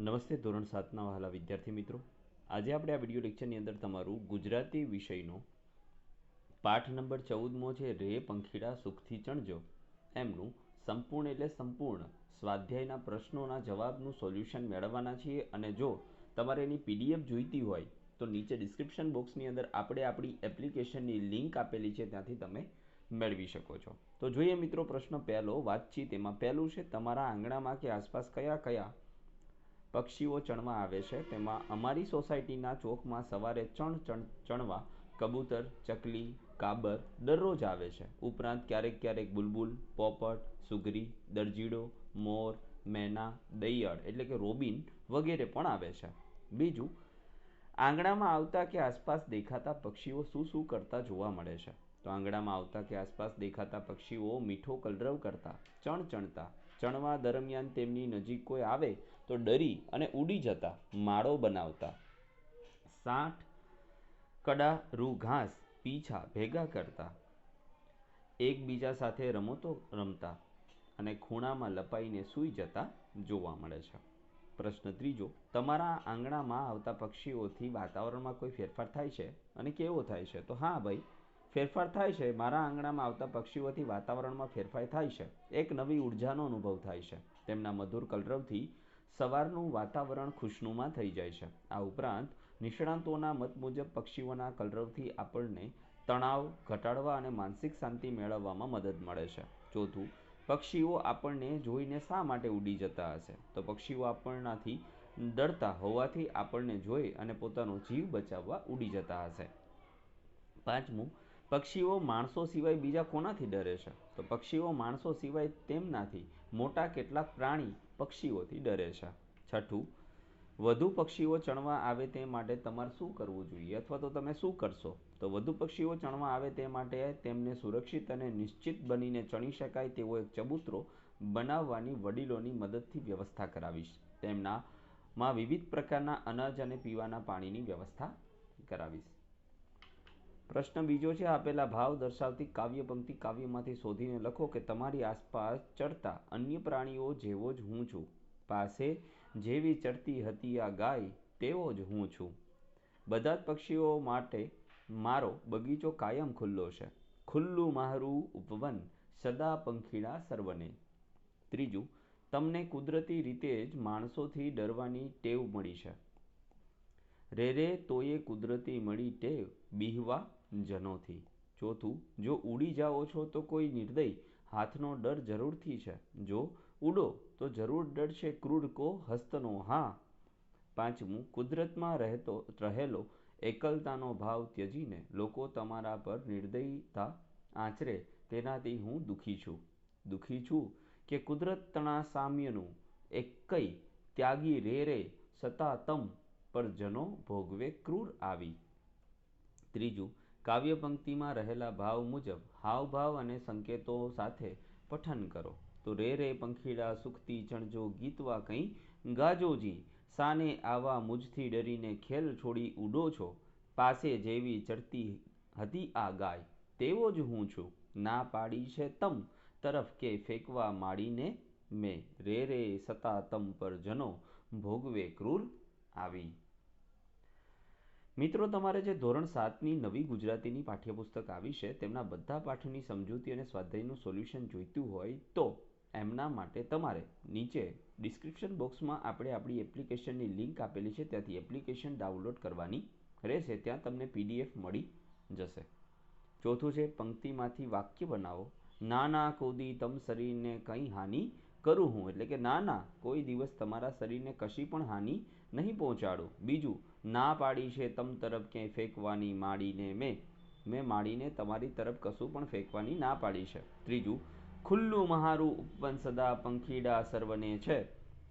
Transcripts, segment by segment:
નમસ્તે, ધોરણ સાતના વહાલા વિદ્યાર્થી મિત્રો. આજે આપણે આ વીડિયો લેક્ચરની અંદર તમારું ગુજરાતી વિષયનો પાઠ નંબર ચૌદમો છે, રે, પંખીડા, સુખથી ચણજો. એમનું સંપૂર્ણ એટલે સંપૂર્ણ સ્વાધ્યાયના પ્રશ્નોના જવાબનું સોલ્યુશન મેળવવાના છીએ અને જો તમારે એની પીડીએફ જોઈતી હોય, તો નીચે ડિસ્ક્રિપ્શન બોક્સની અંદર આપણે આપણી એપ્લિકેશનની લિંક આપેલી છે, ત્યાંથી તમે મેળવી શકો છો. તો જોઈએ મિત્રો પ્રશ્ન પહેલો, વાતચીત એમાં પહેલું છે, તમારા આંગણામાં કે આસપાસ કયા કયા પક્ષીઓ ચણવા આવે છે. તેમાં અમારી સોસાયટીના ચોકમાં સવારે ચણ ચણ ચણવા કબૂતર, ચકલી, કાબર દરરોજ આવે છે. ઉપરાંત ક્યારેક ક્યારેક બુલબુલ, પોપટ, સુગરી, દરજીડો, મોર, મેના દૈયળ એટલે કે રોબિન વગેરે પણ આવે છે. બીજું, આંગણામાં આવતા કે આસપાસ દેખાતા પક્ષીઓ શું શું કરતા જોવા મળે છે? તો આંગણામાં આવતા કે આસપાસ દેખાતા પક્ષીઓ મીઠો કલરવ કરતા, ચણ ચણતા, ચણવા દરમિયાન તેમની નજીક કોઈ આવે તો ડરી અને ઉડી જતા માળો બનાવતા. સાઠ કડા રૂ ઘાસ પીછા ભેગા કરતા. એકબીજા સાથે રમતો રમતા અને ખૂણામાં લપાઈને સૂઈ જતા જોવા મળે છે. પ્રશ્ન ત્રીજો, તમારા આંગણામાં આવતા પક્ષીઓથી વાતાવરણમાં કોઈ ફેરફાર થાય છે? અને કેવો થાય છે? તો હા ભાઈ, ફેરફાર થાય છે. મારા આંગણામાં આવતા પક્ષીઓથી વાતાવરણમાં ફેરફાર થાય છે. એક નવી ઉર્જાનો અનુભવ થાય છે. તેમના મધુર કલરવથી સવારનું વાતાવરણ ખુશનુમા થઈ જાય છે. આ ઉપરાંત, નિષ્ણાંતોના મત મુજબ પક્ષીઓના કલરવથી આપણને તણાવ, ઘટાડવા અને માનસિક શાંતિ મેળવવામાં મદદ મળે છે. ચોથું, પક્ષીઓ આપણને જોઈને શા માટે ઉડી જતા હશે? તો પક્ષીઓ આપણનાથી ડરતા હોવાથી આપણને જોઈ અને પોતાનો જીવ બચાવવા ઉડી જતા હશે. પાંચમું, પક્ષીઓ માણસો સિવાય બીજા કોનાથી ડરે છે? તો પક્ષીઓ માણસો સિવાય તેમનાથી મોટા કેટલાક પ્રાણી પક્ષીઓથી ડરે છે. છઠ્ઠું, વધુ પક્ષીઓ ચણવા આવે તે માટે તમારે શું કરવું જોઈએ? અથવા તો તમે શું કરશો? તો વધુ પક્ષીઓ ચણવા આવે તે માટે તેમને સુરક્ષિત અને નિશ્ચિત બનીને ચણી શકાય તેવો એક ચબૂતરો બનાવવાની વડીલોની મદદથી વ્યવસ્થા કરાવીશ. તેમનામાં વિવિધ પ્રકારના અનાજ અને પીવાના પાણીની વ્યવસ્થા કરાવીશ. પ્રશ્ન બીજો છે, આપેલા ભાવ દર્શાવતી કાવ્ય પંક્તિ કાવ્યમાંથી શોધીને લખો કે તમારી આસપાસ ચડતા અન્ય પ્રાણીઓ જેવો જ હું છું. પાસે જેવી ચડતી હતી આ ગાય, તેવો જ હું છું. બધા જ પક્ષીઓ માટે મારો બગીચો કાયમ ખુલ્લો છે. ખુલ્લું મારું ઉપવન સદા પંખીડા સર્વને. ત્રીજું, તમને કુદરતી રીતે જ માણસોથી ડરવાની ટેવ મળી છે. રે રે તોયે કુદરતી મળી ટેવ બીહવા જનોથી. ચોથું, જો ઉડી જાઓ છો તો કોઈ નિર્દય હાથનો ડર જરૂરથી છે. જો ઉડો તો જરૂર ડર છે ક્રૂર કો હસ્તનો. હા. પાંચમું, કુદરતમાં રહેતો, રહેલો એકલતાનો ભાવ ત્યજીને લોકો તમારા પર નિર્દયતા આચરે. તેનાથી હું દુઃખી છું. દુઃખી છું કે કુદરત તણા સામ્યનું એકય ત્યાગી રે રે સતા તમ પર જનો ભોગવે ક્રૂર આવી. ત્રીજું, કાવ્ય પંક્તિમાં રહેલા ભાવ મુજબ હાવભાવ અને સંકેતો સાથે પઠન કરો. તો રે રે પંખીડા સુખતી ચણજો, ગીતવા કંઈ ગાજોજી, સાને આવા મુજથી ડરીને ખેલ છોડી ઉડો છો. પાસે જેવી ચડતી હતી આ ગાય, તેવો જ હું છું. ના પાડી છે તમ તરફ કે ફેંકવા માંડીને મેં. રે રે સતા તમ પર જનો ભોગવે ક્રૂર આવી. મિત્રો, તમારે જે ધોરણ સાતની નવી ગુજરાતીની પાઠ્યપુસ્તક આવી છે, તેમના બધા પાઠની સમજૂતી અને સ્વાધ્યાયનું સોલ્યુશન જોઈતું હોય તો એમના માટે તમારે નીચે ડિસ્ક્રિપ્શન બોક્સમાં આપણે આપણી એપ્લિકેશનની લિંક આપેલી છે, ત્યાંથી એપ્લિકેશન ડાઉનલોડ કરવાની રહેશે, ત્યાં તમને પીડીએફ મળી જશે. ચોથું છે, પંક્તિમાંથી વાક્ય બનાવો. નાના કોદી તમ શરીરને કંઈ હાનિ કરું હું? એટલે કે ના ના કોઈ દિવસ તમારા શરીરને કશી પણ હાનિ નહીં પહોંચાડું. બીજું, ના પાડી છે તમ તરફ ક્યાંય ફેંકવાની માડીને મેં. મેં માડીને તમારી તરફ કશું પણ ફેંકવાની ના પાડી છે. ત્રીજું, ખુલ્લું મારું ઉપવન સદા પંખીડા સર્વને છે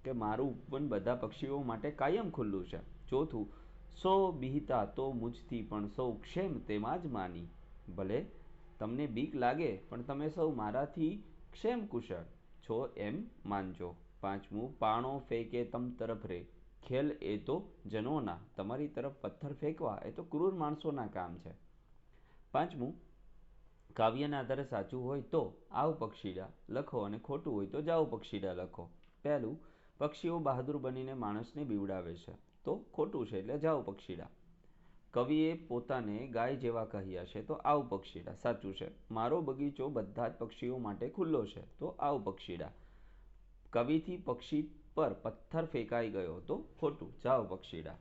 કે મારું ઉપવન બધા પક્ષીઓ માટે કાયમ ખુલ્લું છે. ચોથું, સો બિહિતા તો મુજથી પણ સૌ ક્ષેમ તેમાં જ માની. ભલે તમને બીક લાગે, પણ તમે સૌ મારાથી ક્ષેમ કુશળ છો એમ માનજો. પાંચમું, પાણો ફેંકે તમ તરફ રે. ખેલ એ તો જનોના, તમારી તરફ પથ્થર ફેંકવા, એ તો ક્રૂર માણસોના કામ છે. પાંચમું, કાવ્યના આધારે સાચું હોય તો આવ પક્ષીડા લખો અને ખોટું હોય તો જાઓ પક્ષીડા લખો. પહેલું, પક્ષીઓ બહાદુર બનીને માણસને બીવડાવે છે, તો ખોટું છે એટલે જાઓ પક્ષીડા. કવિએ પોતાને ગાય જેવા કહ્યા છે, તો આવ પક્ષીડા, સાચું છે. મારો બગીચો બધા જ પક્ષીઓ માટે ખુલ્લો છે, તો આવ પક્ષીડા. કવિથી પક્ષી પર પથ્થર ફેંકાઈ ગયો હતો. ખોટું. જાઓ પક્ષીડા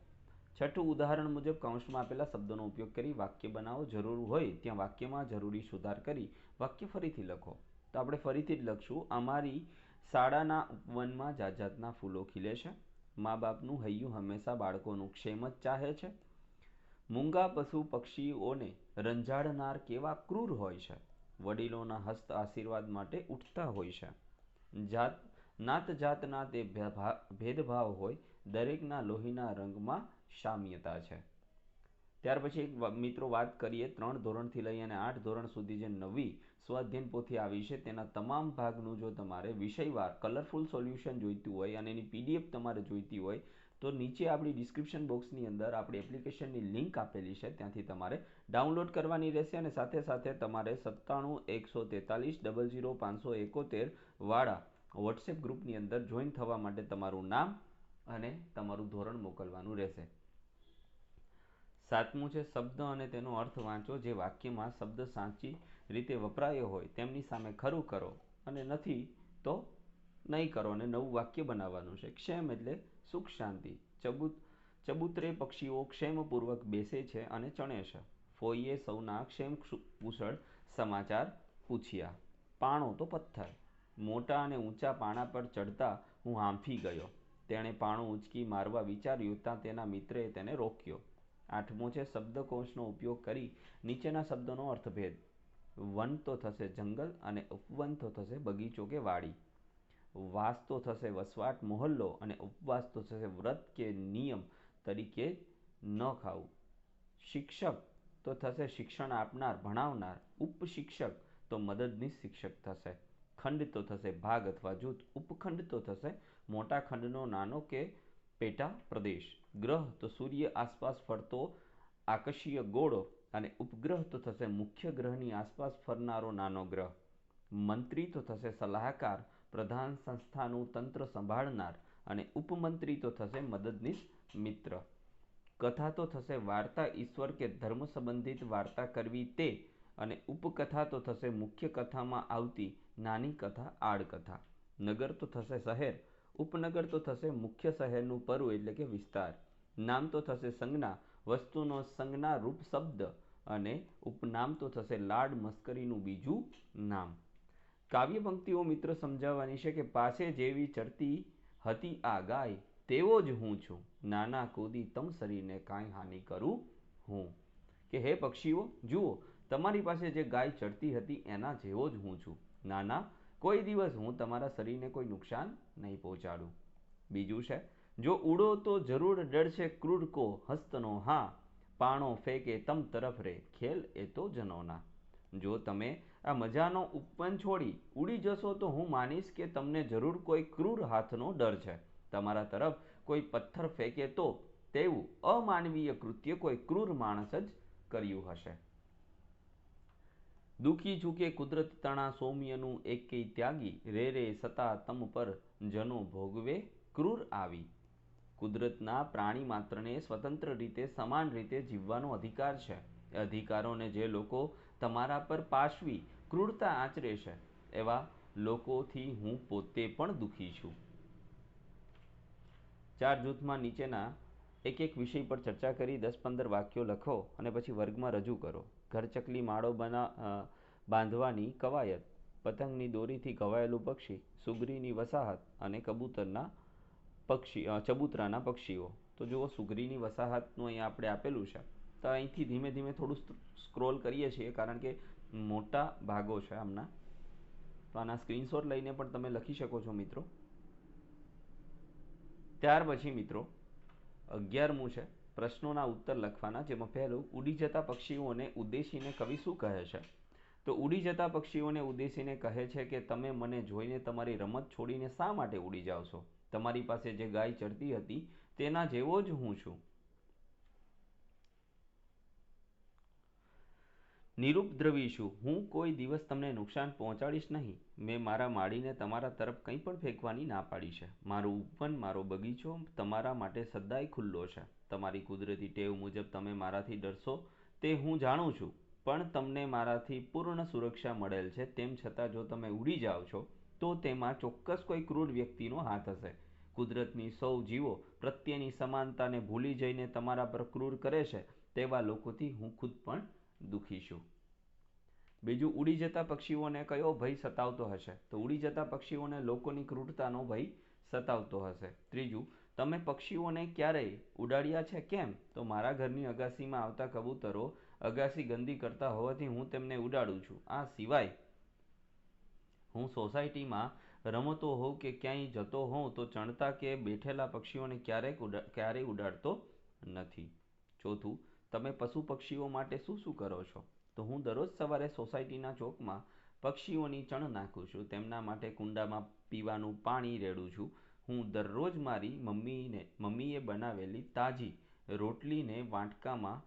છઠ્ઠું ઉદાહરણ મુજબ કૌંસમાં આપેલા શબ્દોનો ઉપયોગ કરી વાક્ય બનાવો જરૂર હોય ત્યાં વાક્યમાં જરૂરી સુધાર કરી વાક્ય ફરીથી લખો. તો આપણે ફરીથી જ લખશું, અમારી શાળાના ઉપવનમાં જાત જાતના ફૂલો ખીલે છે. મા બાપનું હૈયું હંમેશા બાળકોનું ક્ષેમ જ ચાહે છે. મૂંગા પશુ પક્ષીઓને રંજાડનાર કેવા ક્રૂર હોય છે. વડીલોના હસ્ત આશીર્વાદ માટે ઉઠતા હોય છે. જાત નાત જાતના તે ભેદભાવ હોય, દરેકના લોહીના રંગમાં સામ્યતા છે. ત્યાર પછી એક મિત્રો વાત કરીએ, ત્રણ ધોરણથી લઈ અને આઠ ધોરણ સુધી જે નવી સ્વાધ્યન પોથી આવી છે, તેના તમામ ભાગનું જો તમારે વિષયવાર કલરફુલ સોલ્યુશન જોઈતું હોય અને એની પીડીએફ તમારે જોઈતી હોય, તો નીચે આપણી ડિસ્ક્રિપ્શન બોક્સની અંદર આપણી એપ્લિકેશનની લિંક આપેલી છે, ત્યાંથી તમારે ડાઉનલોડ કરવાની રહેશે અને સાથે સાથે તમારે સત્તાણું, એકસો તેતાલીસ ડબલ ઝીરો પાંચસો એકોતેર વાળા વોટ્સએપ ગ્રુપની અંદર જોઈન થવા માટે તમારું નામ અને તમારું ધોરણ મોકલવાનું રહેશે. સાતમું છે શબ્દ અને તેનો અર્થ વાંચો. જે વાક્યમાં શબ્દ સાચી રીતે વપરાયો હોય તેમની સામે ખરું કરો અને નથી તો નહીં કરો અને નવું વાક્ય બનાવવાનું છે. ક્ષેમ એટલે સુખ શાંતિ. ચબુત, ચબૂતરે પક્ષીઓ ક્ષેમપૂર્વક બેસે છે અને ચણે છે. ફોઈએ સૌના ક્ષેમ કુશળ સમાચાર પૂછ્યા. પાણો તો પથ્થર. મોટા અને ઊંચા પાણા પર ચડતા હું હાંફી ગયો. તેણે પાણું ઉંચકી મારવા વિચાર્યું ત્યાં તેના મિત્રે તેને રોક્યો. આઠમો છે શબ્દકોશનો ઉપયોગ કરી નીચેના શબ્દોનો અર્થભેદ. વન તો થશે જંગલ અને ઉપવન તો થશે બગીચો કે વાડી. વાસ તો થશે વસવાટ, મોહલ્લો અને ઉપવાસ તો થશે વ્રત કે નિયમ તરીકે ન ખાવું. શિક્ષક તો થશે શિક્ષણ આપનાર, ભણાવનાર. ઉપશિક્ષક તો મદદનીશ શિક્ષક થશે. ખંડ તો થશે ભાગ અથવા જૂથ. ઉપખંડ તો થશે મોટા ખંડનો નાનો કે પેટા પ્રદેશ. ગ્રહ તો સૂર્ય આસપાસ ફરતો આકર્ષીય ગોળો અને ઉપગ્રહ તો થશે મુખ્ય ગ્રહની આસપાસ ફરનારો નાનો ગ્રહ. મંત્રી તો થશે સલાહકાર, પ્રધાન સંસ્થાનું તંત્ર સંભાળનાર અને ઉપમંત્રી તો થશે મદદનીશ મિત્ર. કથા તો થશે વાર્તા ઈશ્વર કે ધર્મ સંબંધિત વાર્તા કરવી તે અને ઉપકથા તો થશે મુખ્ય કથામાં આવતી નાની કથા, આડકથા. નગર તો થશે શહેર, ઉપનગર તો થશે મુખ્ય શહેરનું પરુ એટલે કે વિસ્તાર. નામ તો થશે સંજ્ઞા, વસ્તુનો સંજ્ઞા રૂપ શબ્દ અને ઉપનામ તો થશે લાડ મસ્કરીનું બીજું નામ. કાવ્ય પંક્તિઓ મિત્ર સમજાવવાની છે કે પાસે જેવી ચડતી હતી આ ગાય, તેવો જ હું છું. નાના કૂદી તમ શરીરને કાંઈ હાનિ કરું હું. કે હે પક્ષીઓ, જુઓ તમારી પાસે જે ગાય ચડતી હતી એના જેવો જ હું છું. ના ના કોઈ દિવસ હું તમારા શરીરને કોઈ નુકસાન નહીં પહોંચાડું. બીજું છે, જો ઉડો તો જરૂર ડરશે ક્રૂર કો, હસ્તનો હા, પાણો ફેંકે તમ તરફ રે, ખેલ એ તો જનોના. જો તમે આ મજાનો ઉપવન છોડી ઉડી જશો તો હું માનીશ કે તમને જરૂર કોઈ ક્રૂર હાથનો ડર છે. તમારા તરફ કોઈ પથ્થર ફેંકે તો તેવું અમાનવીય કૃત્ય કોઈ ક્રૂર માણસ જ કર્યું હશે. દુખી કે કુદરત તણા સૌમ્યનું એકેય ત્યાગી રે રે સતા તમ પર જનો ભોગવે ક્રૂર આવી. કુદરતના પ્રાણી માત્રને સ્વતંત્ર રીતે સમાન રીતે જીવવાનો અધિકાર છે. અધિકારોને જે લોકો તમારા પર પાશવી ક્રૂરતા આચરે છે, એવા લોકોથી હું પોતે પણ દુઃખી છું. ચાર જૂથમાં નીચેના એક એક વિષય પર ચર્ચા કરી દસ પંદર વાક્યો લખો અને પછી વર્ગમાં રજૂ કરો. ઘરચકલી માળો બના બાંધવાની કવાયત. પતંગની દોરીથી ઘવાયેલું પક્ષી, સુગરીની વસાહત અને કબૂતરના પક્ષી ચબૂતરાના પક્ષીઓ. તો જુઓ, સુગરીની વસાહતનું અહીંયા આપણે આપેલું છે. તો અહીંથી ધીમે ધીમે થોડું સ્ક્રોલ કરીએ છીએ, કારણ કે મોટા ભાગો છે આમના. તો આના સ્ક્રીનશોટ લઈને પણ તમે લખી શકો છો, મિત્રો. ત્યાર પછી, મિત્રો, અગિયારમું છે. પ્રશ્નોના ઉત્તર લખવાના, જેમાં પહેલું, ઉડી જતા પક્ષીઓને ઉદ્દેશીને કવિ શું કહે છે? તો ઉડી જતા પક્ષીઓને ઉદ્દેશીને કહે છે કે, તમે મને જોઈને તમારી રમત છોડીને શા માટે ઉડી જાઓ છો? તમારી પાસે જે ગાય ચડતી હતી, તેના જેવો જ હું છું. નિરુપદ્રવી છું હું કોઈ દિવસ તમને નુકસાન પહોંચાડીશ નહીં. મેં મારા માળીને તમારા તરફ કંઈ પણ ફેંકવાની ના પાડી છે. મારું ઉપવન, મારો બગીચો તમારા માટે સદાય ખુલ્લો છે. તમારી કુદરતી ટેવ મુજબ તમે મારાથી ડરશો તે હું જાણું છું. પણ તમને મારાથી પૂર્ણ સુરક્ષા મળેલ છે તેમ છતાં જો તમે ઉડી જાઓ છો, તો તેમાં ચોક્કસ કોઈ ક્રૂર વ્યક્તિનો હાથ હશે. કુદરતની સૌ જીવો પ્રત્યેની સમાનતાને ભૂલી જઈને તમારા પર ક્રૂર કરે છે તેવા લોકોથી હું ખુદ પણ દુઃખી છું. બીજું, ઉડી જતા પક્ષીઓને કયો ભય સતાવતો હશે? તો ઉડી જતા પક્ષીઓને લોકોની ક્રૂરતાનો ભય સતાવતો હશે. ત્રીજું તમે પક્ષીઓને ક્યારેય ઉડાડ્યા છે કેમ? તો મારા ઘરની અગાસીમાં આવતા કબૂતરો અગાસી ગંદી કરતા હોવાથી હું તેમને ઉડાડું છું. આ સિવાય હું સોસાયટીમાં રમતો હોઉં કે ક્યાંય જતો હોઉં તો ચણતા કે બેઠેલા પક્ષીઓને ક્યારેક ક્યારેય ઉડાડતો નથી. ચોથું, તમે પશુ પક્ષીઓ માટે શું શું કરો છો? તો હું દરરોજ સવારે સોસાયટીના ચોકમાં પક્ષીઓની ચણ નાખું છું. તેમના માટે કુંડામાં પીવાનું પાણી રેડું છું. હું દરરોજ મારી મમ્મીને, મમ્મીએ બનાવેલી તાજી રોટલીને વાટકામાં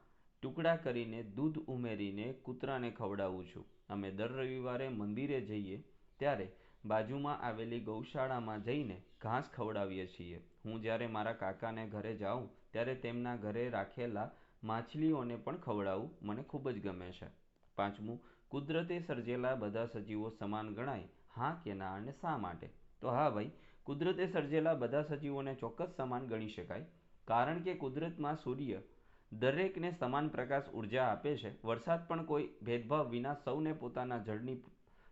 ટુકડા કરીને દૂધ ઉમેરીને કૂતરાને ખવડાવું છું. અમે દર રવિવારે મંદિરે જઈએ ત્યારે બાજુમાં આવેલી ગૌશાળામાં જઈને ઘાસ ખવડાવીએ છીએ. હું જ્યારે મારા કાકાને ઘરે જાઉં ત્યારે તેમના ઘરે રાખેલા માછલીઓને પણ ખવડાવવું મને ખૂબ જ ગમે છે. પાંચમું, કુદરતે સર્જેલા બધા સજીવો સમાન ગણાય, હા કે ના અને શા માટે? તો હા ભાઈ કુદરતે સર્જેલા બધા સજીવોને ચોક્કસ સમાન ગણી શકાય, કારણ કે કુદરતમાં સૂર્ય દરેકને સમાન પ્રકાશ ઊર્જા આપે છે. વરસાદ પણ કોઈ ભેદભાવ વિના સૌને પોતાના જળની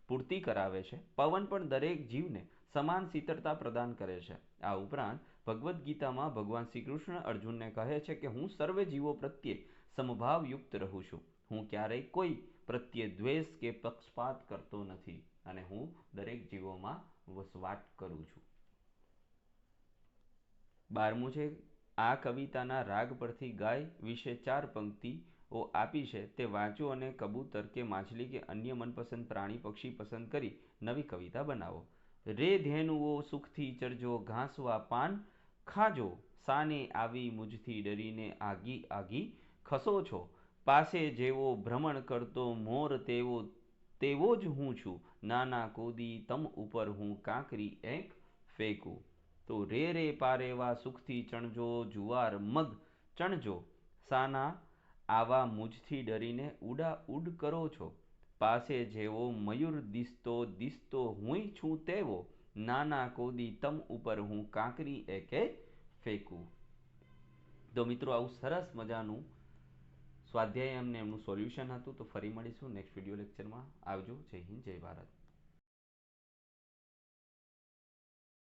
પૂર્તિ કરાવે છે. પવન પણ દરેક જીવને સમાન શીતળતા પ્રદાન કરે છે. આ ઉપરાંત, ભગવદ્ ગીતામાં ભગવાન શ્રી કૃષ્ણ અર્જુનને કહે છે કે, હું સર્વે જીવો પ્રત્યે સમભાવયુક્ત રહું છું. હું ક્યારેય કોઈ પ્રત્યે દ્વેષ કે પક્ષપાત કરતો નથી અને હું દરેક જીવોમાં વસવાટ કરું છું. બારમું છે, આ કવિતાના રાગ પરથી ગાય વિશે ચાર પંક્તિઓ આપી છે, તે વાંચો અને કબૂતર કે માછલી કે અન્ય મનપસંદ પ્રાણી, પક્ષી પસંદ કરી નવી કવિતા બનાવો. રે ધેનુઓ સુખથી ચરજો, ઘાસવા પાન ખાજો, સાને આવી મુજથી ડરીને આગી આગી ખસો છો. પાસે જેવો ભ્રમણ કરતો મોર તેવો તેવો જ હું છું. નાના કોદી તમ ઉપર હું કાંકરી એક ફેંકું. તો રે રે પારેવા સુખથી ચણજો, જુવાર મગ ચણજો. સાના, આવા મુજથી ડરીને ઉડા ઉડ કરો છો. પાસે જેવો મયુર દિસતો દિસતો હુંય છું તેવો. નાના કોદી તમ ઉપર હું કાંકરી એકે ફેંકું. તો મિત્રો, આવું સરસ મજાનું સ્વાધ્યાય એમને એમનું સોલ્યુશન હતું. તો ફરી મળીશું નેક્સ્ટ વીડિયો લેક્ચરમાં. આવજો. જય હિન્દ, જય ભારત.